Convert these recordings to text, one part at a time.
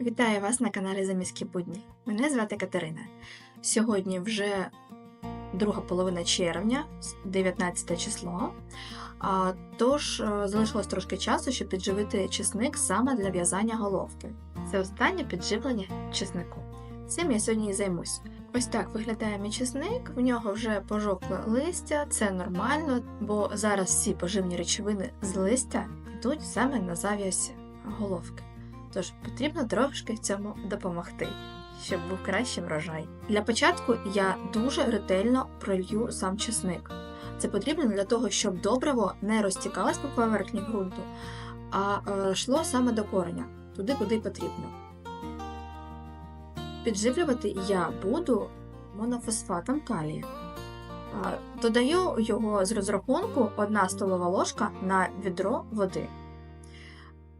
Вітаю вас на каналі Заміські будні. Мене звати Катерина. Сьогодні вже друга половина червня, 19 число. Тож е, залишилось трошки часу, щоб підживити чесник саме для в'язання головки. Це останнє підживлення чеснику. Цим я сьогодні і займусь. Ось так виглядає мій чесник, в нього вже пожовкло листя, це нормально, бо зараз всі поживні речовини з листя йдуть саме на зав'язь головки. Тож потрібно трошки цьому допомогти, щоб був кращий врожай. Для початку я дуже ретельно пролью сам чесник. Це потрібно для того, щоб добриво не розтікалось по поверхні ґрунту, а е, йшло саме до кореня, туди, куди потрібно. Підживлювати я буду монофосфатом калія. А, Додаю його з розрахунку 1 столова ложка на відро води.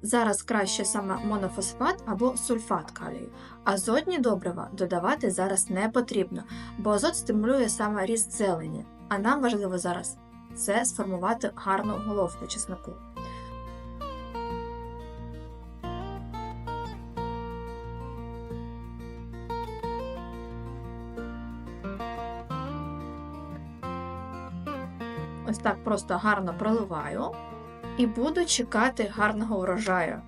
Зараз краще саме монофосфат або сульфат калію. Азотні добрива додавати зараз не потрібно, бо азот стимулює саме ріст зелені, а нам важливо зараз це сформувати гарну головку чесноку. Ось так просто гарно проливаю і буду чекати гарного врожаю.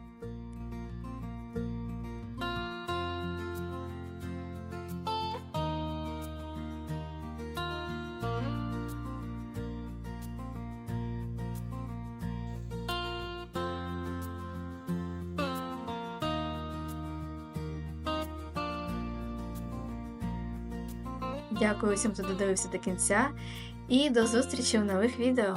Дякую всім, хто додивився до кінця, і до зустрічі в нових відео.